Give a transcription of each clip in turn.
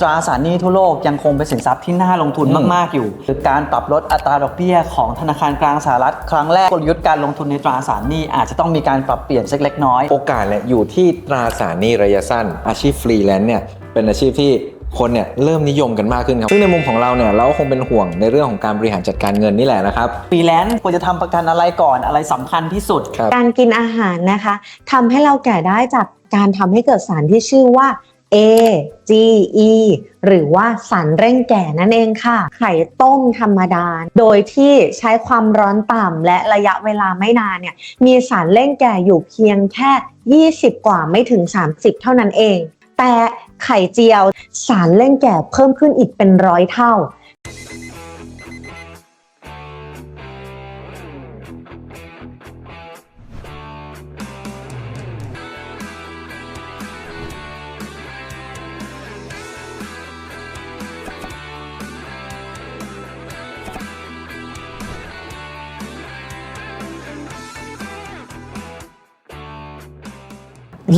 ตราสารหนี้ทั่วโลกยังคงเป็นสินทรัพย์ที่น่าลงทุนอืมมากๆอยู่คือการปรับลดอัตราดอกเบี้ยของธนาคารกลางสหรัฐครั้งแรกกลยุทธ์การลงทุนในตราสารหนี้อาจจะต้องมีการปรับเปลี่ยนสักเล็กน้อย โอกาสเนี่ยอยู่ที่ตราสารหนี้ระยะสั้น อาชีพฟรีแลนซ์เนี่ยเป็นอาชีพที่คนเนี่ยเริ่มนิยมกันมากขึ้นครับ ซึ่งในมุมของเราเนี่ยเราก็คงเป็นห่วงในเรื่องของการบริหารจัดการเงินนี่แหละนะครับฟรีแลนซ์ควรจะทำประกันอะไรก่อนอะไรสำคัญที่สุด ครับ การกินอาหารนะคะทำให้เราแก่ได้จากการทำให้เกิดสารที่ชื่อว่า A G E หรือว่าสารเร่งแก่นั่นเองค่ะ ไข่ต้มธรรมดา โดยที่ใช้ความร้อนต่ำและระยะเวลาไม่นานเนี่ย มีสารเร่งแก่อยู่เพียงแค่ 20 กว่าไม่ถึง 30 เท่านั้นเอง แต่ไข่เจียวสารเร่งแก่เพิ่มขึ้นอีกเป็นร้อยเท่า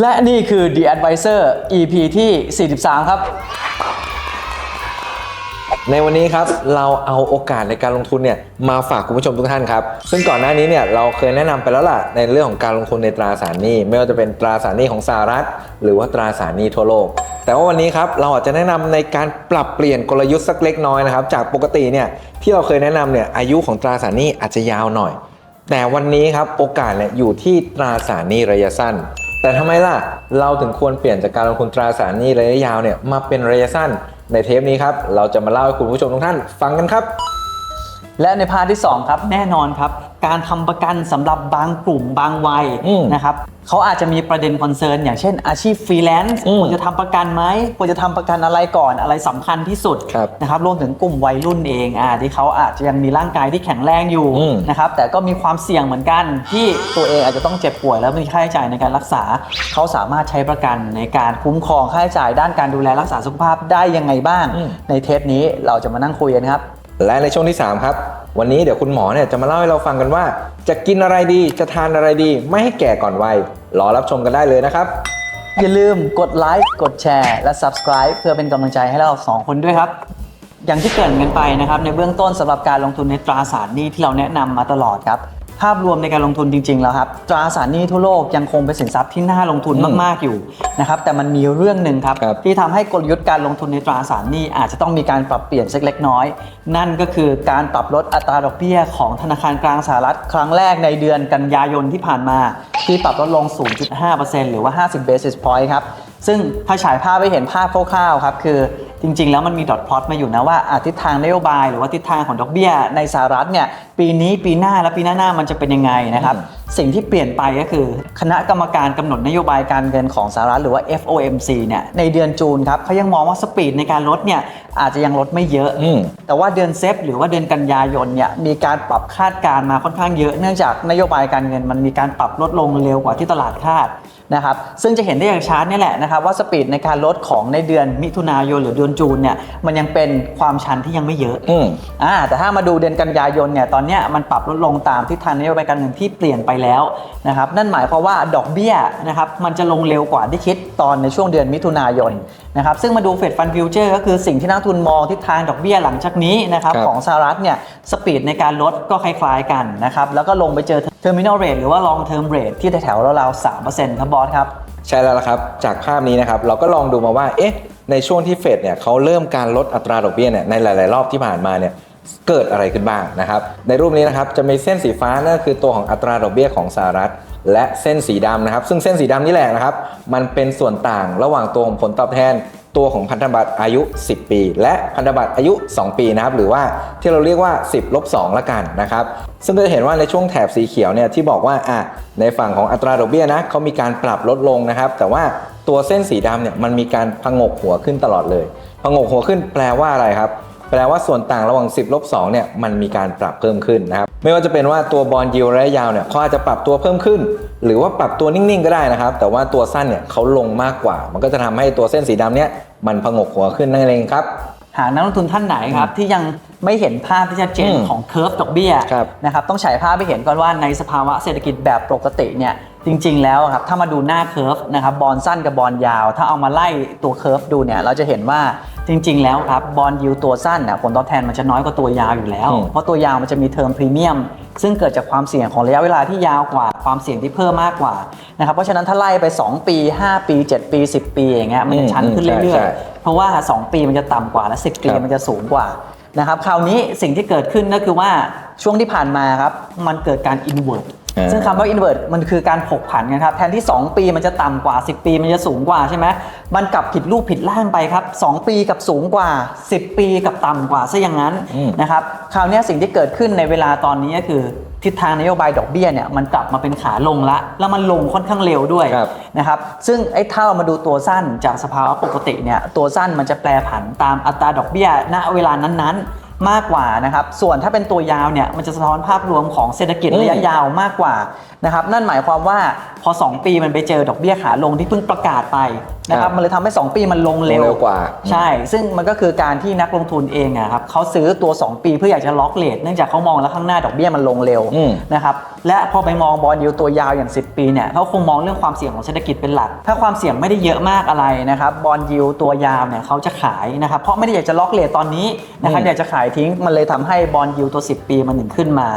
และนี่คือ The Advisor EP ที่ 43 ครับ ในวันนี้ครับเราเอาโอกาสในการลงทุนเนี่ยมาฝากคุณผู้ชมทุกท่านครับ ซึ่งก่อนหน้านี้เนี่ยเราเคยแนะนำไปแล้วล่ะในเรื่องของการลงทุนในตราสารหนี้ ไม่ว่าจะเป็นตราสารหนี้ของสหรัฐ หรือว่าตราสารหนี้ทั่วโลก แต่ว่าวันนี้ครับเราอาจจะแนะนำในการปรับเปลี่ยนกลยุทธ์สักเล็กน้อยนะครับจากปกติเนี่ยที่เราเคยแนะนำเนี่ยอายุของตราสารหนี้อาจจะยาวหน่อย แต่วันนี้ครับโอกาสเนี่ยอยู่ที่ตราสารหนี้ระยะสั้น แต่ทำไมล่ะ เราถึงควรเปลี่ยนจากการลงทุนตราสารหนี้ระยะยาวเนี่ยมาเป็นระยะสั้น ในเทปนี้ครับ เราจะมาเล่าให้คุณผู้ชมทุกท่านฟังกันครับ และในพาร์ทที่ 2 ครับแน่นอนครับ การทำประกันสำหรับบางกลุ่มบางวัยอืมนะครับเขาอาจจะมีประเด็นคอนเซิร์นอย่างเช่นอาชีพฟรีแลนซ์อืมควรจะทำประกันไหมควรจะทำประกันอะไรก่อนอะไรสำคัญที่สุดครับนะครับรวมถึงกลุ่มวัยรุ่นเองอ่าที่เขาอาจจะยังมีร่างกายที่แข็งแรงอยู่อืมนะครับแต่ก็มีความเสี่ยงเหมือนกัน ที่ตัวเองอาจจะต้องเจ็บป่วยแล้วมีค่าใช้จ่ายในการรักษา เขาสามารถใช้ประกันในการคุ้มครองค่าใช้จ่ายด้านการดูแลรักษาสุขภาพได้ยังไงบ้างอืมในเทปนี้เราจะมานั่งคุยกันครับและในช่วงที่ 3 ครับ วันนี้เดี๋ยวคุณหมอเนี่ยจะมาเล่าให้เราฟังกันว่า จะกินอะไรดีจะทานอะไรดี ไม่ให้แก่ก่อนวัยรอรับชมกันได้เลยนะครับ อย่าลืมกดไลค์กดแชร์และ subscribe เพื่อเป็นกำลังใจให้เราสองคนด้วยครับ อย่างที่เกริ่นกันไปนะครับในเบื้องต้นสำหรับการลงทุนในตราสารหนี้ที่เราแนะนำมาตลอดครับ ภาพรวมในการลงทุนจริง ๆ แล้วครับตราสารหนี้ทั่วโลกยังคงเป็นสินทรัพย์ที่น่าลงทุนอืมมากๆอยู่นะครับแต่มันมีเรื่องหนึ่งครับครับที่ทำให้กลยุทธ์การลงทุนในตราสารหนี้อาจจะต้องมีการปรับเปลี่ยนสักเล็กน้อย นั่นก็คือการปรับลดอัตราดอกเบี้ยของธนาคารกลางสหรัฐ ครั้งแรกในเดือนกันยายนที่ผ่านมา ที่ปรับลดลง 0.5%หรือว่า 50 basis point ครับซึ่งถ้าฉายภาพไปเห็นภาพคร่าวๆครับคือ จริง ๆ แล้วมันมีดอทพลอตมาอยู่นะว่าอาทิศทางนโยบาย หรือว่าทิศทางของดอกเบี้ยในสหรัฐเนี่ยปีนี้ปีหน้าและปีหน้าๆมันจะเป็นยังไงนะครับอืมสิ่งที่เปลี่ยนไปก็คือ คณะกรรมการกำหนดนโยบายการเงินของสหรัฐหรือว่า FOMC เนี่ยในเดือนจูนครับเขายังมองว่าสปีดในการลดเนี่ยอาจจะยังลดไม่เยอะอืมแต่ว่าเดือนเซฟหรือว่าเดือนกันยายนเนี่ยมีการปรับคาดการณ์มาค่อนข้างเยอะ เนื่องจากนโยบายการเงินมันมีการปรับลดลงเร็วกว่าที่ตลาดคาด นะครับซึ่งจะเห็นได้จากชาร์ตนี่แหละนะครับว่าสปีดในการลดของในเดือนมิถุนายนหรือเดือนจูนเนี่ยมันยังเป็นความชันที่ยังไม่เยอะอืมอ่าแต่ถ้ามาดูเดือนกันยายนเนี่ยตอนเนี้ยมันปรับลดลงตามทิศทางนโยบายการเงินที่เปลี่ยนไปแล้วนะครับนั่นหมายความว่าดอกเบี้ยนะครับมันจะลงเร็วกว่าที่คิดตอนในช่วงเดือนมิถุนายน นะครับซึ่งมาดูเฟดฟันฟิวเจอร์ก็คือสิ่งที่นักทุนมองทิศทางดอกเบี้ยหลังจากนี้นะครับครับของสหรัฐเนี่ยสปีดในการลดก็คล้ายๆกันนะครับแล้วก็ลงไปเจอ terminal rate หรือว่า long term rate ที่แถวๆราวๆ3%ครับบอสครับใช่แล้วละครับจากภาพนี้นะครับเราก็ลองดูมาว่าเอ๊ะในช่วงที่เฟดเนี่ยเขาเริ่มการลดอัตราดอกเบี้ยเนี่ยในหลาย ๆ รอบที่ผ่านมาเนี่ยเกิดอะไรขึ้นบ้างนะครับในรูปนี้นะครับจะมีเส้นสีฟ้านั่นก็คือตัวของอัตราดอกเบี้ยของสหรัฐ และเส้นสีดำนะครับ ซึ่งเส้นสีดำนี่แหละนะครับ มันเป็นส่วนต่างระหว่างตัวของผลตอบแทน ตัวของพันธบัตรอายุ 10 ปี และพันธบัตรอายุ 2 ปีนะครับ หรือว่าที่เราเรียกว่า 10ลบ2ละกันนะครับ ซึ่งก็จะเห็นว่าในช่วงแถบสีเขียวเนี่ยที่บอกว่าอะในฝั่งของอัตราดอกเบี้ยนะเขามีการปรับลดลงนะครับ แต่ว่าตัวเส้นสีดำเนี่ยมันมีการพงกหัวขึ้นตลอดเลยพงกหัวขึ้นแปลว่าอะไรครับ แปลว่าส่วนต่างระหว่าง 10ลบ2เนี่ยมันมีการปรับเพิ่มขึ้นนะครับไม่ว่าจะเป็นว่าตัวบอลยิวระยะยาวเนี่ยเขาอาจจะปรับตัวเพิ่มขึ้น หรือว่าปรับตัวนิ่งๆก็ได้นะครับ แต่ว่าตัวสั้นเนี่ยเขาลงมากกว่า มันก็จะทำให้ตัวเส้นสีดำเนี่ยมันพงกหัวขึ้นนั่นเองครับหากนักลงทุนท่านไหนครับที่ยังไม่เห็นภาพที่ชัดเจนอืมของเคอร์ฟดอกเบี้ยครับนะครับต้องฉายภาพไปเห็นก่อนว่าในสภาวะเศรษฐกิจแบบปกติเนี่ย จจริงๆแล้วครับถ้ามาดูหน้าเคอร์ฟนะครับบอลสั้นกับบอลยาว ถ้าเอามาไล่ตัวเคอร์ฟดูเนี่ยเราจะเห็นว่าจริง ๆ แล้วครับบอลยิวตัวสั้นน่ะผลตอบแทนมันจะน้อยกว่าตัวยาวอยู่แล้วอืมเพราะตัวยาวมันจะมีเทอมพรีเมียมซึ่งเกิดจากความเสี่ยงของระยะเวลาที่ยาวกว่าความเสี่ยงที่เพิ่มมากกว่านะครับเพราะฉะนั้นถ้าไล่ไป 2 ปี 5 ปี 7 ปี 10 ปีอย่างเงี้ยมันจะชันขึ้นอืมเรื่อใช่ยใช่ๆเพราะว่า 2 ปีมันจะต่ำกว่าและ 10 ปีครับมันจะสูงกว่านะครับคราวนี้สิ่งที่เกิดขึ้นก็คือว่าช่วงที่ผ่านมาครับมันเกิดการอินเว r ร์อ่า ซึ่งคำว่า invert มันคือการผกผันกันครับ แทนที่ 2 ปีมันจะต่ำกว่า 10 ปีมันจะสูงกว่าใช่ไหมมันกลับผิดรูปผิดร่างไปครับ 2 ปีกับสูงกว่า 10 ปีกับต่ำกว่าซะอย่างนั้นอืมนะครับคราวเนี้ยสิ่งที่เกิดขึ้นในเวลาตอนนี้ก็คือทิศทางนโยบายดอกเบี้ยเนี่ยมันกลับมาเป็นขาลงละ แล้วมันลงค่อนข้างเร็วด้วยครับนะครับซึ่งไอ้ถ้าเรามาดูตัวสั้นจากสภาวะปกติเนี่ยตัวสั้นมันจะแปรผันตามอัตราดอกเบี้ยณเวลานั้นๆ มากกว่านะครับ ส่วนถ้าเป็นตัวยาวเนี่ยมันจะสะท้อนภาพรวมของเศรษฐกิจอืมระยะยาวมากกว่านะครับ นั่นหมายความว่าพอ 2 ปีมันไปเจอดอกเบี้ยขาลงที่เพิ่งประกาศไป นะครับมันเลยทำให้ 2 ปีมันลงเร็วเร็วกว่า ใช่ ซึ่งมันก็คือการที่นักลงทุนเองอะครับเขาซื้อตัว 2 ปีเพื่ออยากจะล็อกเลทเนื่องจากเขามองแล้วข้างหน้าดอกเบี้ยมันลงเร็วอืมนะครับและพอไปมองบอลยูตัวยาวอย่าง 10 ปีเนี่ยเขาคงมองเรื่องความเสี่ยงของเศรษฐกิจเป็นหลัก ถ้าความเสี่ยงไม่ได้เยอะมากอะไรนะครับบอลยูตัวยาวเนี่ยเขาจะขายนะครับเพราะไม่ได้อยากจะล็อกเลทตอนนี้นะครับอืมอยากจะขายทิ้งมันเลยทำให้บอลยูตัว 10 ปีมันถึงขึ้นมา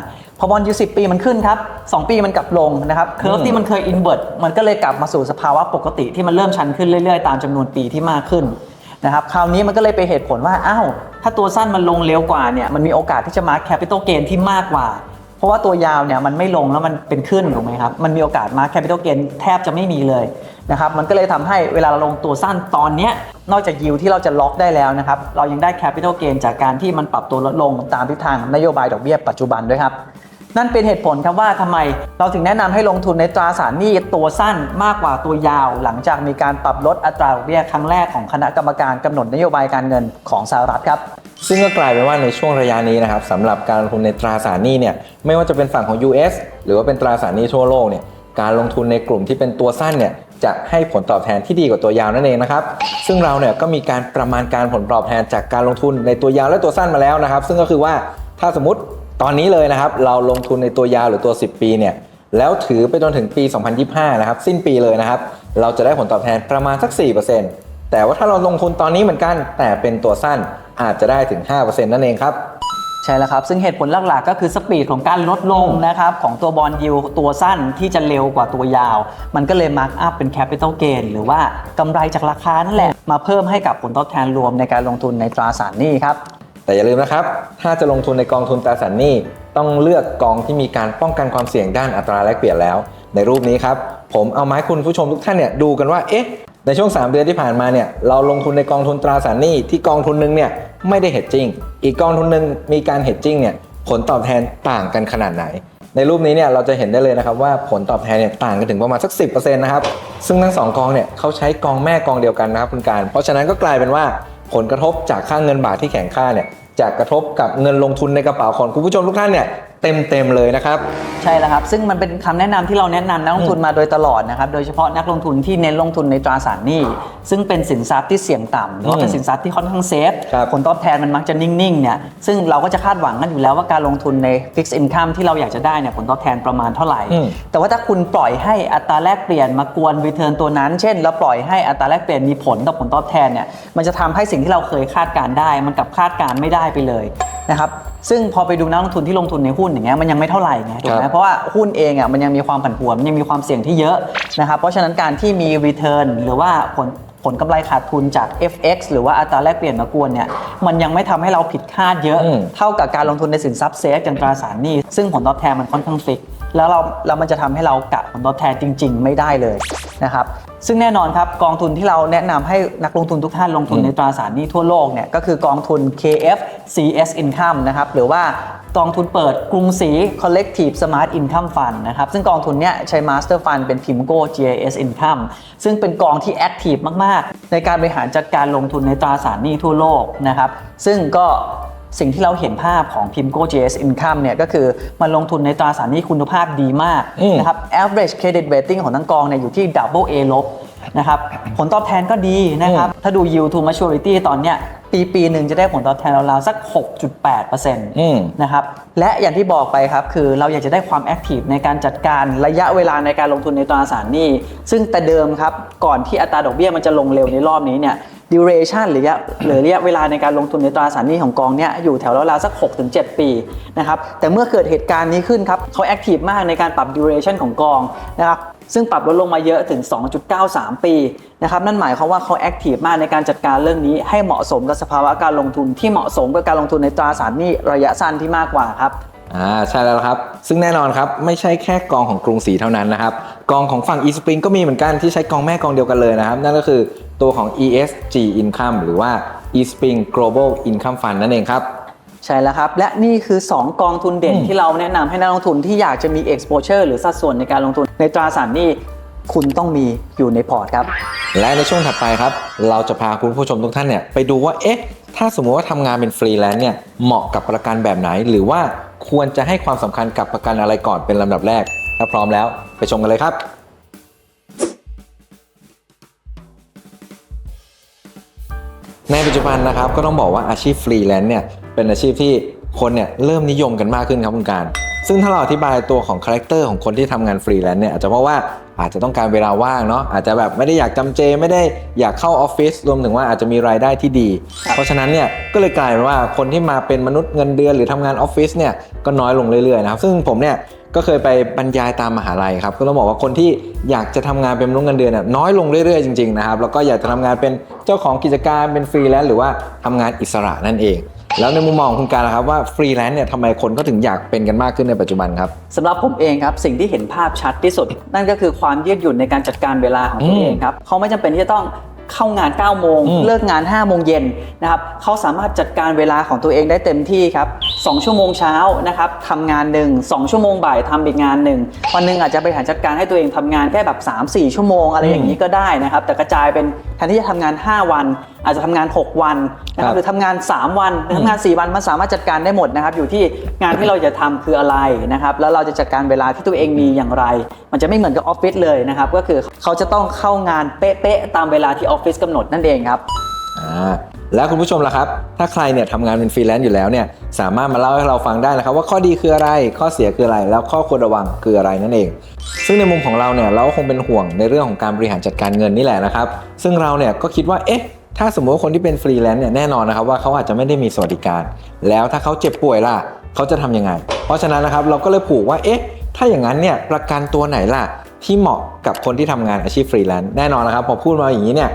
พอบอลยู10ปีมันขึ้นครับ2ปีมันกลับลงนะครับเคอร์ฟที่มันเคยอินเวอร์ตมันก็เลยกลับมาสู่สภาวะปกติที่มันเริ่มชันขึ้นเรื่อยๆ ตามจำนวนปีที่มากขึ้นนะครับคราวนี้มันก็เลยเป็นเหตุผลว่าอ้าวถ้าตัวสั้นมันลงเร็วกว่าเนี่ยมันมีโอกาสที่จะมาแคปิตอลเกนที่มากกว่า เพราะว่าตัวยาวเนี่ยมันไม่ลงแล้วมันเป็นขึ้นถูกไหมครับมันมีโอกาสมาแคปิตอลเกนแทบจะไม่มีเลยนะครับมันก็เลยทำให้เวลาเราลงตัวสั้นตอนเนี้ยนอกจากยิวที่เราจะล็อกได้แล้วนะครับเรายังได้แคปิตอลเกนจากการที่มันปรับตัวลดลงตามทิศทางนโยบายดอกเบี้ยปัจจุบันด้วยครับ นั่นเป็นเหตุผลครับว่าทำไมเราถึงแนะนำให้ลงทุนในตราสารหนี้ตัวสั้นมากกว่าตัวยาว หลังจากมีการปรับลดอัตราดอกเบี้ยครั้งแรกของคณะกรรมการกำหนดนโยบายการเงินของสหรัฐครับซึ่งก็กลายเป็นว่าในช่วงระยะนี้นะครับสำหรับการลงทุนในตราสารหนี้เนี่ยไม่ว่าจะเป็นฝั่งของ US หรือว่าเป็นตราสารหนี้ทั่วโลกเนี่ยการลงทุนในกลุ่มที่เป็นตัวสั้นเนี่ยจะให้ผลตอบแทนที่ดีกว่าตัวยาวนั่นเองนะครับซึ่งเราเนี่ยก็มีการประมาณการผลตอบแทนจากการลงทุนในตัวยาวและตัวสั้นมาแล้วนะครับ ซึ่งก็คือว่าถ้าสมมติ ตอนนี้เลยนะครับเราลงทุนในตัวยาวหรือตัว 10 ปีเนี่ยแล้วถือไปจนถึงปี 2025 นะครับ สิ้นปีเลยนะครับ เราจะได้ผลตอบแทนประมาณสัก 4%แต่ว่าถ้าเราลงทุนตอนนี้เหมือนกัน แต่เป็นตัวสั้นอาจจะได้ถึง 5%นั่นเองครับใช่แล้วครับ ซึ่งเหตุผลหลักๆ ก็คือสปีดของการลดลงนะครับของตัวบอลยิวตัวสั้นที่จะเร็วกว่าตัวยาว มันก็เลยมาร์กอัพเป็นแคปิตอลเกนหรือว่ากำไรจากราคานั่นแหละ มาเพิ่มให้กับผลตอบแทนรวมในการลงทุนในตราสารหนี้ครับ แต่อย่าลืมนะครับ ถ้าจะลงทุนในกองทุนตราสารหนี้ต้องเลือกกองที่มีการป้องกันความเสี่ยงด้านอัตราแลกเปลี่ยนแล้ว ในรูปนี้ครับ ผมเอามาให้คุณผู้ชมทุกท่านเนี่ยดูกันว่าเอ๊ะในช่วง 3 เดือนที่ผ่านมาเนี่ยเราลงทุนในกองทุนตราสารหนี้ที่กองทุนหนึ่งเนี่ยไม่ได้เฮดจิ้งอีกกองทุนหนึ่งมีการเฮดจิ้งเนี่ยผลตอบแทนต่างกันขนาดไหน ในรูปนี้เนี่ยเราจะเห็นได้เลยนะครับว่าผลตอบแทนเนี่ยต่างกันถึงประมาณสัก 10%นะครับซึ่งทั้งสองกองเนี่ยเขาใช้กองแม่กองเดียวกันนะครับคุณการ เพราะฉะนั้นก็กลายเป็นว่าผลกระทบจากค่าเงินบาทที่แข็งค่าเนี่ย จะกระทบกับเงินลงทุนในกระเป๋าของคุณผู้ชมทุกท่านเนี่ย เต็มเต็มๆเลยนะครับ ใช่แล้วครับ ซึ่งมันเป็นคำแนะนำที่เราแนะนำนักลงทุนมาโดยตลอดนะครับ โดยเฉพาะนักลงทุนที่เน้นลงทุนในตราสารหนี้ ซึ่งเป็นสินทรัพย์ที่เสี่ยงต่ำหรือว่าเป็นสินทรัพย์ที่ค่อนข้างเซฟครับผลตอบแทนมันมักจะนิ่งๆเนี่ย ซึ่งเราก็จะคาดหวังกันอยู่แล้วว่าการลงทุนใน Fixed Income ที่เราอยากจะได้เนี่ยผลตอบแทนประมาณเท่าไหร่อืมแต่ว่าถ้าคุณปล่อยให้อัตราแลกเปลี่ยนมากวน return ตัวนั้น เช่นเราปล่อยให้อัตราแลกเปลี่ยนมีผลต่อผลตอบแทนเนี่ย มันจะทำให้สิ่งที่เราเคยคาดการณ์ได้ มันกลับคาดการณ์ไม่ได้ไปเลยนะครับ ซึ่งพอไปดูนักลงทุนที่ลงทุนในหุ้นอย่างเงี้ยมันยังไม่เท่าไหร่ไงถูกไหครัมบเพราะว่าหุ้นเองอะมันยังมีความผันผวนมันยังมีความเสี่ยงที่เยอะนะครับเพราะฉะนั้นการที่มี return หรือว่าผลผลกำไรขาดทุนจาก FX หรือว่าอัตราแลกเปลี่ยนมากวนเนี่ยมันยังไม่ทำให้เราผิดคาดเยอะอืมเท่ากับการลงทุนในสินทรัพย์เซฟอย่างตราสารหนี้ซึ่งผลตอบแทนมันค่อนข้างฟิก แล้วเราแล้วมันจะทำให้เรากะผลตอบแทนจริง ๆ ไม่ได้เลยนะครับซึ่งแน่นอนครับกองทุนที่เราแนะนำให้นักลงทุนทุกท่านลงทุนในตราสารหนี้ทั่วโลกเนี่ยก็คือกองทุน KF CS Income นะครับหรือว่ากองทุนเปิดกรุงศรี Collective Smart Income Fund นะครับซึ่งกองทุนเนี้ยใช้ Master Fund เป็น PIMCO GIS Income ซึ่งเป็นกองที่แอคทีฟมาก ๆ ในการบริหารจัดการลงทุนในตราสารหนี้ทั่วโลกนะครับซึ่งก็ สิ่งที่เราเห็นภาพของ PIMCO GS Income เนี่ยก็คือมันลงทุนในตราสารหนี้คุณภาพดีมากอืมนะครับ average credit rating ของทั้งกองเนี่ยอยู่ที่ double A ลบนะครับผลตอบแทนก็ดีนะครับ ถ้าดู yield to maturity ตอนเนี้ยปีปีหนึ่งจะได้ผลตอบแทนราวๆสัก 6.8%อืมนะครับและอย่างที่บอกไปครับ คือเราอยากจะได้ความแอคทีฟในการจัดการระยะเวลาในการลงทุนในตราสารหนี้ ซึ่งแต่เดิมครับ ก่อนที่อัตราดอกเบี้ยมันจะลงเร็วในรอบนี้เนี่ย duration หรือระยะหรือระยะเวลาในการลงทุนในตราสารหนี้ของกองเนี่ยอยู่แถวราวๆสัก 6-7 ปีนะครับแต่เมื่อเกิดเหตุการณ์นี้ขึ้นครับเขาแอคทีฟมากในการปรับ duration ของกองนะครับซึ่งปรับลดลงมาเยอะถึง 2.93 ปีนะครับนั่นหมายความว่าเขาแอคทีฟมากในการจัดการเรื่องนี้ให้เหมาะสมกับสภาวะการลงทุนที่เหมาะสมกับการลงทุนในตราสารหนี้ระยะสั้นที่มากกว่าครับอ่าใช่แล้วครับ ซึ่งแน่นอนครับ ไม่ใช่แค่กองของกรุงศรีเท่านั้นนะครับ กองของฝั่ง eSpring ก็มีเหมือนกันที่ใช้กองแม่กองเดียวกันเลยนะครับ นั่นก็คือ ตัวของ ESG Income หรือว่า eSpring Global Income Fund นั่นเองครับใช่แล้วครับ และนี่คือ 2 กองทุนเด่นอืมที่เราแนะนำให้นักลงทุนที่อยากจะมี exposure หรือสัดส่วนในการลงทุนในตราสารหนี้คุณต้องมีอยู่ในพอร์ตครับ และในช่วงถัดไปครับ เราจะพาคุณผู้ชมทุกท่านเนี่ยไปดูว่าเอ๊ะถ้าสมมติว่าทำงานเป็นฟรีแลนซ์เนี่ยเหมาะกับประกันแบบไหน หรือว่าควรจะให้ความสำคัญกับประกันอะไรก่อนเป็นลำดับแรกถ้าพร้อมแล้วไปชมกันเลยครับ ในปัจจุบันนะครับก็ต้องบอกว่าอาชีพฟรีแลนซ์เนี่ยเป็นอาชีพที่คนเนี่ยเริ่มนิยมกันมากขึ้นครับคุณการ ซึ่งถ้าเราอธิบายตัวของคาแรคเตอร์ของคนที่ทำงานฟรีแลนซ์เนี่ยอาจจะเพราะว่าอาจจะต้องการเวลาว่างเนาะอาจจะแบบไม่ได้อยากจำเจไม่ได้อยากเข้าออฟฟิศรวมถึงว่าอาจจะมีรายได้ที่ดี เพราะฉะนั้นเนี่ยก็เลยกลายเป็นว่าคนที่มาเป็นมนุษย์เงินเดือนหรือทำงานออฟฟิศเนี่ยก็น้อยลงเรื่อยๆนะครับซึ่งผมเนี่ย ก็เคยไปบรรยายตามมหาลัยครับก็ต้องบอกว่าคนที่อยากจะทำงานเป็นมนุษย์เงินเดือนน้อยลงเรื่อยๆจริงๆนะครับแล้วก็อยากจะทำงานเป็นเจ้าของกิจการเป็นฟรีแลนซ์หรือว่าทำงานอิสระนั่นเอง แล้วในมุมมองของคุณการครับว่าฟรีแลนซ์เนี่ยทำไมคนก็ถึงอยากเป็นกันมากขึ้นในปัจจุบันครับสำหรับผมเองครับสิ่งที่เห็นภาพชัดที่สุด นั่นก็คือความยืดหยุ่นในการจัดการเวลาของตัวเองครับเขาไม่จำเป็นที่จะต้อง เข้างาน 9 โมงอืมเลิกงาน 5 โมงเย็นนะครับเขาสามารถจัดการเวลาของตัวเองได้เต็มที่ครับ 2 ชั่วโมงเช้านะครับทำงานหนึ่ง2ชั่วโมงบ่ายทำอีกงานหนึ่งวันหนึ่งอาจจะบริหารจัดการให้ตัวเองทำงานแค่แบบ 3-4 ชั่วโมงอะไรอย่างนี้ก็ได้นะครับ แต่กระจายเป็นแทนที่จะทำงาน 5 วัน อาจจะทำงาน 6 วันนะคครัรับบหรือทำงาน 3 วันหรือทำงาน 4 วันมันสามารถจัดการได้หมดนะครับอยู่ที่งานที่เราจะทำคืออะไรนะครับแล้วเราจะจัดการเวลาที่ตัวเองมีอย่างไร มันจะไม่เหมือนกับออฟฟิศเลยนะครับก็คือเขาจะต้องเข้างานเป๊ะๆตามเวลาที่ออฟฟิศกำหนดนั่นเองครับอ่าแล้วคุณผู้ชมล่ะครับ ถ้าใครเนี่ยทำงานเป็นฟรีแลนซ์อยู่แล้วเนี่ย สามารถมาเล่าให้เราฟังได้นะครับ ว่าข้อดีคืออะไร ข้อเสียคืออะไร แล้วข้อควรระวังคืออะไรนั่นเอง ซึ่งในมุมของเราเนี่ยเราก็คงเป็นห่วงในเรื่องของการบริหารจัดการเงินนี่แหละนะครับ ซึ่งเราเนี่ยก็คิดว่า เอ๊ะ ถ้าสมมติว่าคนที่เป็นฟรีแลนซ์เนี่ยแน่นอนนะครับว่าเขาอาจจะไม่ได้มีสวัสดิการ แล้วถ้าเขาเจ็บป่วยล่ะเขาจะทำยังไง เพราะฉะนั้นนะครับเราก็เลยผูกว่าเอ๊ะถ้าอย่างนั้นเนี่ยประกันตัวไหนล่ะที่เหมาะกับคนที่ทำงานอาชีพฟรีแลนซ์แน่นอนนะครับพอพูดมาอย่างนี้เนี่ย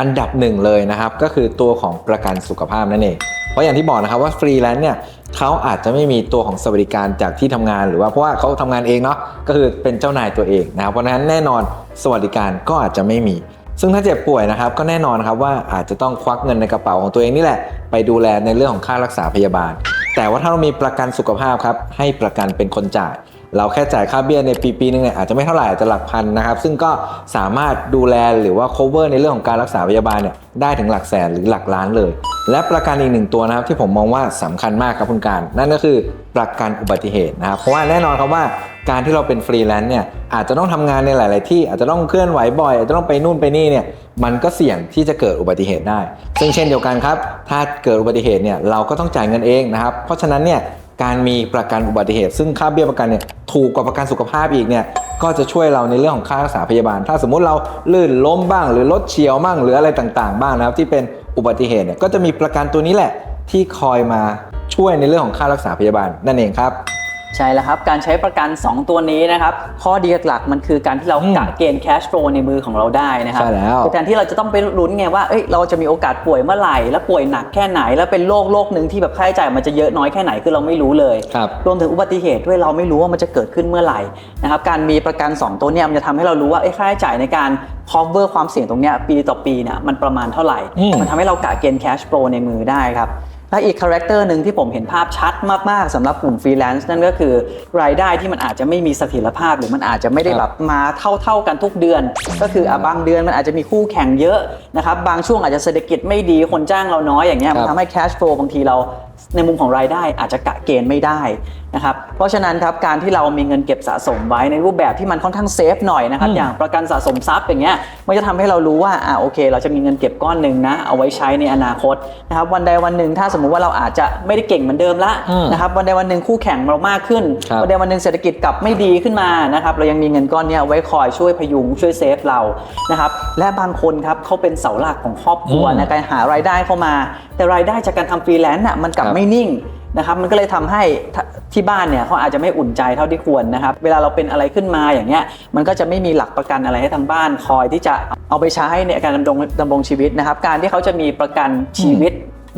อันดับหนึ่งเลยนะครับก็คือตัวของประกันสุขภาพนั่นเองเพราะอย่างที่บอกนะครับว่าฟรีแลนซ์เนี่ยเขาอาจจะไม่มีตัวของสวัสดิการจากที่ทำงานหรือว่าเพราะว่าเขาทำงานเองเนาะก็คือเป็นเจ้านายตัวเองนะครับเพราะฉะนั้นแน่นอนสวัสดิการก็อาจจะไม่มี ซึ่งถ้าเจ็บป่วยนะครับก็แน่นอนครับว่าอาจจะต้องควักเงินในกระเป๋าของตัวเองนี่แหละ ไปดูแลในเรื่องของค่ารักษาพยาบาล แต่ว่าถ้าเรามีประกันสุขภาพครับให้ประกันเป็นคนจ่าย เราแค่จ่ายค่าเบี้ยในปีปีนึงเนี่ยอาจจะไม่เท่าไหร่อาจจะหลักพันนะครับ ซึ่งก็สามารถดูแลหรือว่า cover ในเรื่องของการรักษาพยาบาลเนี่ยได้ถึงหลักแสนหรือหลักล้านเลย และประกันอีกหนึ่งตัวนะครับที่ผมมองว่าสำคัญมากครับคุณการ นั่นก็คือประกันอุบัติเหตุนะครับเพราะว่าแน่นอนครับว่าการที่เราเป็นฟรีแลนซ์เนี่ยอาจจะต้องทำงานในหลาย ๆ ที่อาจจะต้องเคลื่อนไหวบ่อยอาจจะต้องไปนู่นไปนี่เนี่ยมันก็เสี่ยงที่จะเกิดอุบัติเหตุได้ ซึ่งเช่นเดียวกันครับ ถ้าเกิดอุบัติเหตุเนี่ยเราก็ต้องจ่ายเงินเองนะครับ เพราะฉะนั้นเนี่ย การมีประกันอุบัติเหตุ ซึ่งค่าเบี้ยประกันเนี่ยถูกกว่าประกันสุขภาพอีกเนี่ยก็จะช่วยเราในเรื่องของค่ารักษาพยาบาล ถ้าสมมุติเราลื่นล้มบ้าง หรือรถเฉียวบ้างหรืออะไรต่างๆ บ้างนะครับที่เป็นอุบัติเหตุเนี่ยก็จะมีประกันตัวนี้แหละที่คอยมาช่วยในเรื่องของค่ารักษาพยาบาลนั่นเองครับ ใช่แล้วครับ การใช้ประกัน 2 ตัวนี้นะครับ ข้อดีหลักๆมันคือการที่เราอืมกะเกณฑ์ cash flow ในมือของเราได้นะครับใช่แล้ว คือแทนที่เราจะต้องไปลุ้นไงว่าเอ้ยเราจะมีโอกาสป่วยเมื่อไหร่ แล้วป่วยหนักแค่ไหน แล้วเป็นโรคโรคหนึ่งที่แบบค่าใช้จ่ายมันจะเยอะน้อยแค่ไหนคือเราไม่รู้เลย ครับ รวมถึงอุบัติเหตุด้วยเราไม่รู้ว่ามันจะเกิดขึ้นเมื่อไหร่นะครับการมีประกัน 2 ตัวเนี่ยมันจะทำให้เรารู้ว่าเอ้ยค่าใช้จ่ายในการ cover ความเสี่ยงตรงเนี้ยปีต่อปีเนี่ยมันประมาณเท่าไหร่ อืม มันทำให้เรากะเกณฑ์ cash flow ในมือได้ครับ และอีกคาแรคเตอร์หนึ่งที่ผมเห็นภาพชัดมาก ๆสำหรับกลุ่มฟรีแลนซ์นั่นก็คือ รายได้ที่มันอาจจะไม่มีเสถียรภาพ หรือมันอาจจะไม่ได้ครับแบบมาเท่า ๆกันทุกเดือน ก็คืออะบางเดือนมันอาจจะมีคู่แข่งเยอะนะครับบางช่วงอาจจะเศรษฐกิจไม่ดีคนจ้างเราน้อยอย่างเงี้ยครับมันทำให้ cash flow บางทีเรา ในมุมของรายได้อาจจะกะเกณฑ์ไม่ได้นะครับเพราะฉะนั้นครับการที่เรามีเงินเก็บสะสมไว้ในรูปแบบที่มันค่อนข้างเซฟหน่อยนะครับอืมอย่างประกันสะสมทรัพย์อย่างเงี้ยมันจะทำให้เรารู้ว่าอ่าโอเค เราจะมีเงินเก็บก้อนหนึ่งนะเอาไว้ใช้ในอนาคตนะครับวันใดวันหนึ่งถ้าสมมุติว่าเราอาจจะไม่ได้เก่งเหมือนเดิมละอืมนะครับวันใดวันหนึ่งคู่แข่งเรามากขึ้นครับวันใดวันหนึ่งเศรษฐกิจกลับไม่ดีขึ้นมานะครับเรายังมีเงินก้อนเนี้ยไว้คอยช่วยพยุงช่วยเซฟเรานะครับและบางคนครับเขาเป็นเสาหลักของครอบครัวอืมในการหารายได้เข้ามา แต่รายได้จากการทำฟรีแลนซ์น่ะมันกลับครับไม่นิ่งนะครับมันก็เลยทำให้ทที่บ้านเนี่ยเขาอาจจะไม่อุ่นใจเท่าที่ควรนะครับ เวลาเราเป็นอะไรขึ้นมาอย่างเงี้ยมันก็จะไม่มีหลักประกันอะไรให้ทางบ้านคอยที่จะเอาไปใช้ในการดำรงดำรงชีวิตนะครับ การที่เขาจะมีประกันชีวิต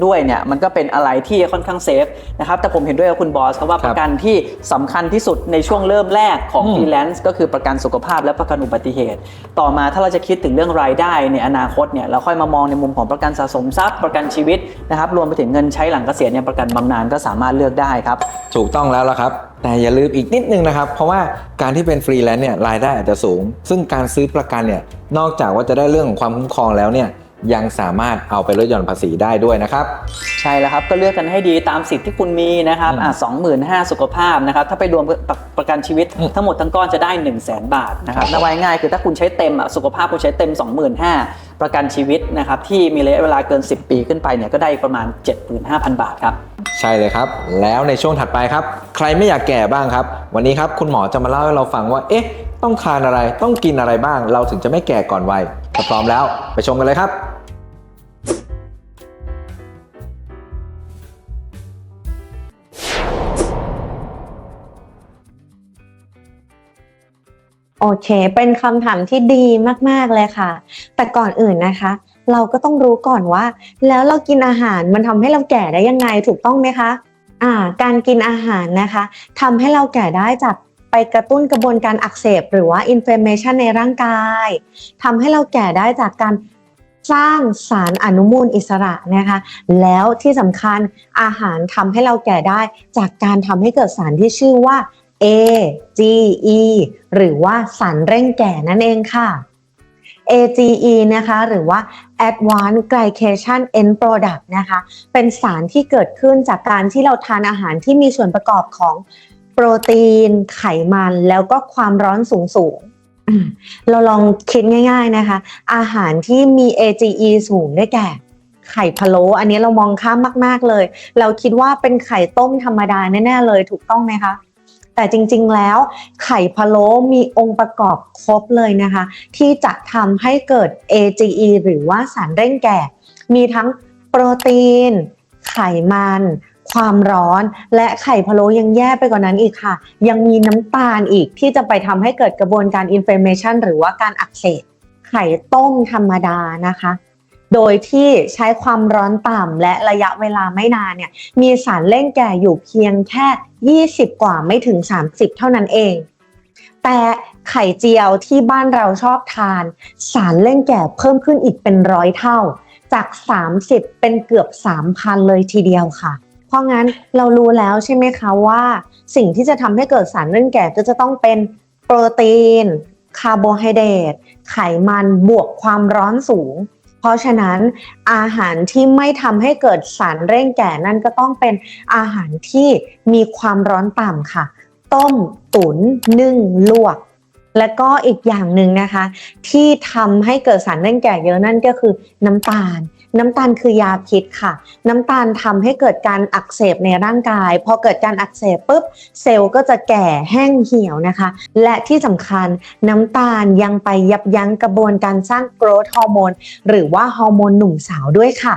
ด้วยเนี่ยมันก็เป็นอะไรที่ค่อนข้างเซฟนะครับแต่ผมเห็นด้วยกับคุณบอสครับว่าครับประกันที่สำคัญที่สุดในช่วงเริ่มแรกของอืมฟรีแลนซ์ก็คือประกันสุขภาพและประกันอุบัติเหตุ ต่อมาถ้าเราจะคิดถึงเรื่องรายได้ในอนาคตเนี่ยเราค่อยมามองในมุมของประกันสะสมทรัพย์ประกันชีวิตนะครับรวมไปถึงเงินใช้หลังเกษียณเนี่ยประกันบำนาญก็สามารถเลือกได้ครับ ถูกต้องแล้วละครับแต่อย่าลืมอีกนิดนึงนะครับ เพราะว่าการที่เป็นฟรีแลนซ์เนี่ยรายได้อาจจะสูง ซึ่งการซื้อประกันเนี่ยนอกจากว่าจะได้เรื่องของความคุ้มครองแล้วเนี่ย ยังสามารถเอาไปลดหย่อนภาษีได้ด้วยนะครับ ใช่แล้วครับ ก็เลือกกันให้ดีตามสิทธิ์ที่คุณมีนะครับอืมอ่าสองหมื่นห้าสุขภาพนะครับ ถ้าไปรวมประประกันชีวิตอืมทั้งหมดทั้งก้อนจะได้ 1 0 0 0 0แบาทนะครับนว่าง่ายๆคือถ้าคุณใช้เต็มอะสุขภาพคุณใช้เต็ม 25,000ประกันชีวิตนะครับที่มีระยะเวลาเกิน 10 ปีขึ้นไปเนี่ยก็ได้อีกประมาณ 75,000 บาทครับ ใช่เลยครับ แล้วในช่วงถัดไปครับ ใครไม่อยากแก่บ้างครับ วันนี้ครับคุณหมอจะมาเล่าให้เราฟังว่า เอ๊ะ ต้องทานอะไรต้องกินอะไรบ้าง เราถึงจะไม่แก่ก่อนวัยถ้าพร้อมแล้วไปชมกันเลยครับ โอเค เป็นคำถามที่ดีมากๆเลยค่ะ แต่ก่อนอื่นนะคะ เราก็ต้องรู้ก่อนว่า แล้วเรากินอาหารมันทำให้เราแก่ได้ยังไงถูกต้องไหมคะอ่าการกินอาหารนะคะทำให้เราแก่ได้จากไปกระตุ้นกระบวนการอักเสบ หรือว่า inflammation ในร่างกายทำให้เราแก่ได้จากการสร้างสารอนุมูลอิสระนะคะ แล้วที่สำคัญอาหารทำให้เราแก่ได้จากการทำให้เกิดสารที่ชื่อว่า A G E หรือว่าสารเร่งแก่นั่นเองค่ะ AGE นะคะ หรือว่า Advanced Glycation End Product นะคะ เป็นสารที่เกิดขึ้นจากการที่เราทานอาหารที่มีส่วนประกอบของโปรตีน ไขมัน แล้วก็ความร้อนสูงสูง เราลองคิดง่าย ๆนะคะ อาหารที่มี AGE สูงได้แก่ไข่พะโล้อันนี้เรามองข้ามมาก ๆเลย เราคิดว่าเป็นไข่ต้มธรรมดาแน่ๆเลยถูกต้องไหมคะ แต่จริงๆแล้วไข่พะโล้มีองค์ประกอบครบเลยนะคะ ที่จะทำให้เกิด AGE หรือว่าสารเร่งแก่ มีทั้งโปรตีน ไขมัน ความร้อน และไข่พะโล้ยังแย่ไปกว่านั้นอีกค่ะ ยังมีน้ำตาลอีกที่จะไปทำให้เกิดกระบวนการ inflammation หรือว่าการอักเสบไข่ต้มธรรมดานะคะ โดยที่ใช้ความร้อนต่ำและระยะเวลาไม่นานเนี่ยมีสารเร่งแก่อยู่เพียงแค่ 20 กว่าไม่ถึง 30 เท่านั้นเอง แต่ไข่เจียวที่บ้านเราชอบทาน สารเร่งแก่เพิ่มขึ้นอีกเป็นร้อยเท่า จาก 30 เป็นเกือบ 3,000 เลยทีเดียวค่ะเพราะงั้นเรารู้แล้วใช่ไหมคะว่าสิ่งที่จะทำให้เกิดสารเร่งแก่ก็จะต้องเป็นโปรตีน คาร์โบไฮเดรตไขมันบวกความร้อนสูง เพราะฉะนั้นอาหารที่ไม่ทำให้เกิดสารเร่งแก่นั่นก็ต้องเป็นอาหารที่มีความร้อนต่ำค่ะ ต้ม ตุนนึ่ง ลวก และก็อีกอย่างหนึ่งนะคะ ที่ทำให้เกิดสารเร่งแก่เยอะนั่นก็คือน้ำตาล น้ำตาลคือยาพิษค่ะ น้ำตาลทำให้เกิดการอักเสบในร่างกาย พอเกิดการอักเสบปุ๊บเซลล์ก็จะแก่แห้งเหี่ยวนะคะ และที่สำคัญน้ำตาลยังไปยับยั้งกระบวนการสร้างโกรทฮอร์โมนหรือว่าฮอร์โมนหนุ่มสาวด้วยค่ะ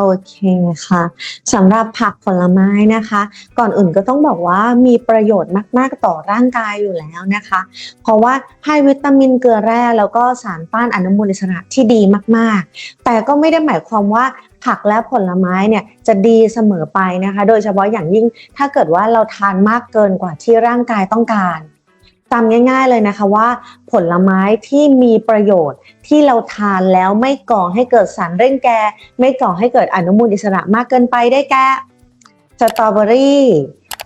โอเคค่ะสำหรับผักผลไม้นะคะ ก่อนอื่นก็ต้องบอกว่ามีประโยชน์มากๆต่อร่างกายอยู่แล้วนะคะ เพราะว่าให้วิตามินเกลือแร่แล้วก็สารต้านอนุมูลอิสระที่ดีมากๆ แต่ก็ไม่ได้หมายความว่าผักและผลไม้เนี่ยจะดีเสมอไปนะคะ โดยเฉพาะอย่างยิ่งถ้าเกิดว่าเราทานมากเกินกว่าที่ร่างกายต้องการ จำง่าย ๆเลยนะคะว่า ผลไม้ที่มีประโยชน์ที่เราทานแล้วไม่ก่อให้เกิดสารเร่งแก่ไม่ก่อให้เกิดอนุมูลอิสระมากเกินไปได้แก่สตรอเบอรี่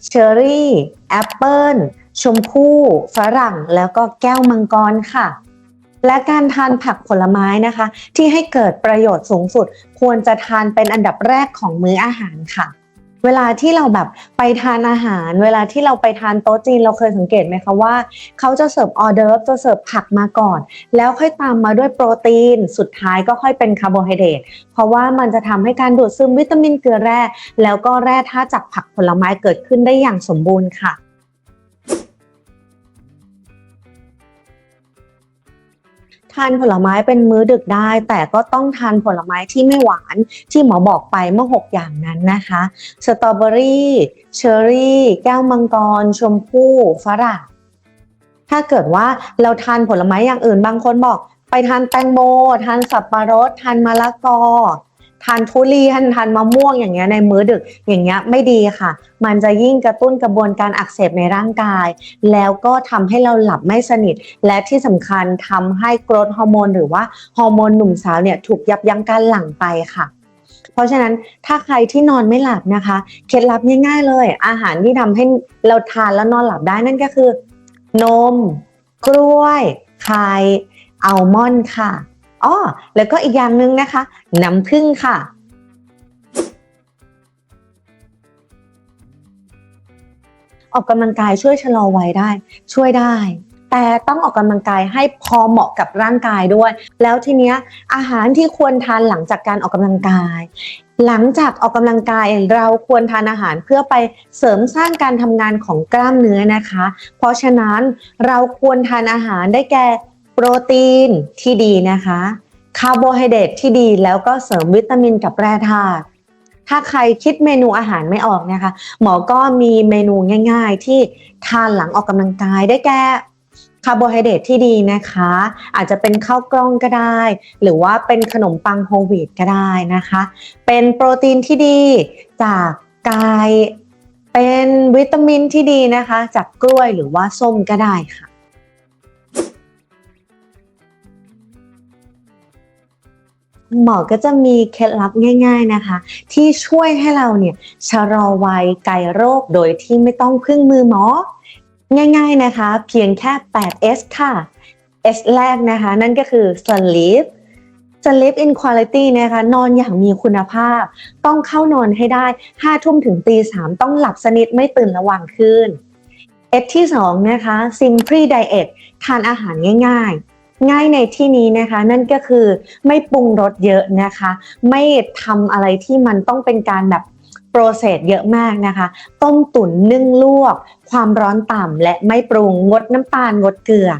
เชอร์รี่แอปเปิลชมพู่ฝรั่งแล้วก็แก้วมังกรค่ะ และการทานผักผลไม้นะคะ ที่ให้เกิดประโยชน์สูงสุด ควรจะทานเป็นอันดับแรกของมื้ออาหารค่ะ เวลาที่เราแบบไปทานอาหาร เวลาที่เราไปทานโต๊ะจีนเราเคยสังเกตไหมคะว่า เขาจะเสิร์ฟออเดิร์ฟจะเสิร์ฟผักมาก่อน แล้วค่อยตามมาด้วยโปรตีน สุดท้ายก็ค่อยเป็นคาร์โบไฮเดรตเพราะว่ามันจะทำให้การดูดซึมวิตามินเกลือแร่ แล้วก็แร่ธาตุจากผักผลไม้เกิดขึ้นได้อย่างสมบูรณ์ค่ะ ทานผลไม้เป็นมื้อดึกได้ แต่ก็ต้องทานผลไม้ที่ไม่หวานที่หมอบอกไปเมื่อ 6 อย่างนั้นนะคะสตรอเบอรี่เชอร์รี่ แก้วมังกร ชมพู่ฝรั่งถ้าเกิดว่าเราทานผลไม้อย่างอื่นบางคนบอก ไปทานแตงโม ทานสับปะรด ทานมะละกอ ทานทุเรียนทานมะม่วงอย่างเงี้ยในมื้อดึกอย่างเงี้ยไม่ดีค่ะ มันจะยิ่งกระตุ้นกระบวนการอักเสบในร่างกาย แล้วก็ทำให้เราหลับไม่สนิท และที่สำคัญทำให้กรดฮอร์โมนหรือว่าฮอร์โมนหนุ่มสาวเนี่ยถูกยับยั้งการหลั่งไปค่ะเพราะฉะนั้นถ้าใครที่นอนไม่หลับนะคะ เคล็ดลับง่ายๆเลย อาหารที่ทำให้เราทานแล้วนอนหลับได้นั่นก็คือ นม กล้วย ไข่อัลมอนด์ค่ะ อ้อแล้วก็อีกอย่างหนึ่งนะคะ น้ำผึ้งค่ะออกกำลังกายช่วยชะลอวัยได้ ช่วยได้ แต่ต้องออกกำลังกายให้พอเหมาะกับร่างกายด้วย แล้วทีเนี้ยอาหารที่ควรทานหลังจากการออกกำลังกาย หลังจากออกกำลังกายเราควรทานอาหารเพื่อไปเสริมสร้างการทำงานของกล้ามเนื้อนะคะ เพราะฉะนั้นเราควรทานอาหารได้แก่ โปรตีนที่ดีนะคะ คาร์โบไฮเดรตที่ดีแล้วก็เสริมวิตามินกับแร่ธาตุถ้าใครคิดเมนูอาหารไม่ออกนะคะ หมอก็มีเมนูง่าย ๆ ที่ทานหลังออกกำลังกายได้แก่คาร์โบไฮเดรตที่ดีนะคะ อาจจะเป็นข้าวกล้องก็ได้ หรือว่าเป็นขนมปังโฮลวีตก็ได้นะคะ เป็นโปรตีนที่ดีจากไก่เป็นวิตามินที่ดีนะคะ จากกล้วยหรือว่าส้มก็ได้ค่ะ หมอก็จะมีเคล็ดลับง่าย ๆนะคะ ที่ช่วยให้เราเนี่ยชะลอวัยไกลโรคโดยที่ไม่ต้องพึ่งมือหมอ ง่ายๆนะคะ เพียงแค่ 8S ค่ะ S แรกนะคะ นั่นก็คือ sleep sleep in quality นะคะ นอนอย่างมีคุณภาพ ต้องเข้านอนให้ได้5ทุ่มถึงตี3ต้องหลับสนิทไม่ตื่นระหว่างคืน S ที่2นะคะ simply diet ทานอาหารง่ายๆ ง่ายในที่นี้นะคะ นั่นก็คือไม่ปรุงรสเยอะนะคะ ไม่ทำอะไรที่มันต้องเป็นการแบบโปรเซสเยอะมากนะคะ ต้มตุ๋นนึ่งลวก ความร้อนต่ำและไม่ปรุงงดน้ำตาลงดเกลือ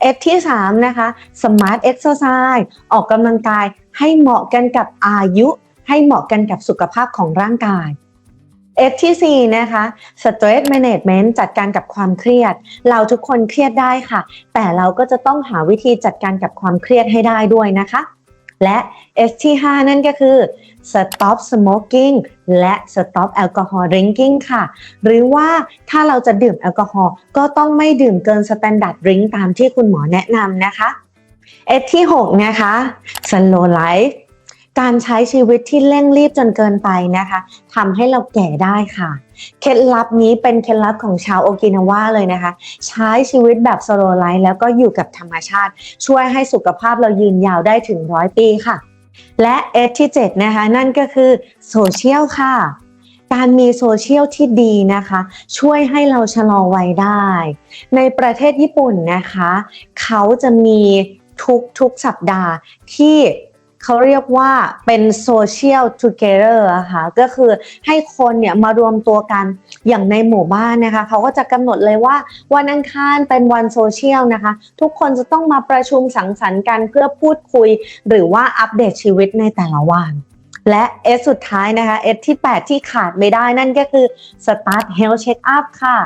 เอฟที่ 3 นะคะ Smart Exercise ออกกำลังกายให้เหมาะกันกับอายุ ให้เหมาะกันกับสุขภาพของร่างกาย เอฟที่ 4 นะคะ Stress Management จัดการกับความเครียด เราทุกคนเครียดได้ค่ะ แต่เราก็จะต้องหาวิธีจัดการกับความเครียดให้ได้ด้วยนะคะ และ S ที่ 5 นั่นก็คือ Stop Smoking และ Stop Alcohol Drinking ค่ะ หรือว่าถ้าเราจะดื่มแอลกอฮอล์ก็ต้องไม่ดื่มเกิน Standard Drink ตามที่คุณหมอแนะนำนะคะ S ที่ 6 นะคะ Slow Life การใช้ชีวิตที่เร่งรีบจนเกินไปนะคะทำให้เราแก่ได้ค่ะ เคล็ดลับนี้เป็นเคล็ดลับของชาวโอกินาวาเลยนะคะ ใช้ชีวิตแบบ slow life แล้วก็อยู่กับธรรมชาติ ช่วยให้สุขภาพเรายืนยาวได้ถึงร้อยปีค่ะ และเอที่7นะคะ นั่นก็คือโซเชียลค่ะการมีโซเชียลที่ดีนะคะ ช่วยให้เราชะลอวัยได้ ในประเทศญี่ปุ่นนะคะ เขาจะมีทุกทุกสัปดาห์ที่ เขาเรียกว่าเป็นโซเชียลทูเกเตอร์อะค่ะก็คือให้คนเนี่ยมารวมตัวกันอย่างในหมู่บ้านนะคะเขาก็จะกำหนดเลยว่าวันอังคารเป็นวันโซเชียลนะคะ ทุกคนจะต้องมาประชุมสังสรรค์กันเพื่อพูดคุย หรือว่าอัปเดตชีวิตในแต่ละวัน และ S สุดท้ายนะคะ S ที่ 8 ที่ขาดไม่ได้นั่นก็คือ Start Health Check Up ค่ะ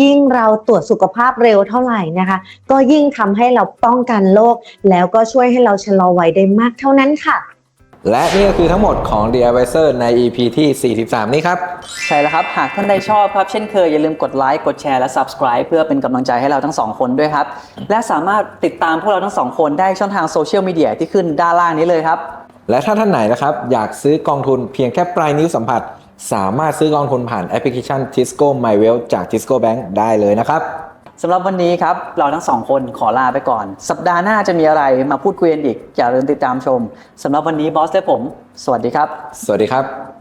ยิ่งเราตรวจสุขภาพเร็วเท่าไหร่นะคะ ก็ยิ่งทำให้เราป้องกันโรคแล้วก็ช่วยให้เราชะลอวัยได้มากเท่านั้นค่ะ และนี่ก็คือทั้งหมดของ The Advisor ใน EP ที่ 43 นี้ครับ ใช่แล้วครับ หากท่านใดชอบครับ เช่นเคย อย่าลืมกดไลค์ กดแชร์ และ Subscribe เพื่อเป็นกำลังใจให้เราทั้งสองคนด้วยครับ และสามารถติดตามพวกเราทั้งสองคนได้ช่องทางโซเชียลมีเดียที่ขึ้นด้านล่างนี้เลยครับ และถ้าท่านไหนนะครับอยากซื้อกองทุนเพียงแค่ปลายนิ้วสัมผัส สามารถซื้อกองทุนผ่านแอปพลิเคชัน Tisco My Wealth จาก Tisco Bank ได้เลยนะครับสำหรับวันนี้ครับ เราทั้งสองคนขอลาไปก่อน สัปดาห์หน้าจะมีอะไรมาพูดคุยกันอีก อย่าลืมติดตามชมสำหรับวันนี้บอสและผม สวัสดีครับ สวัสดีครับ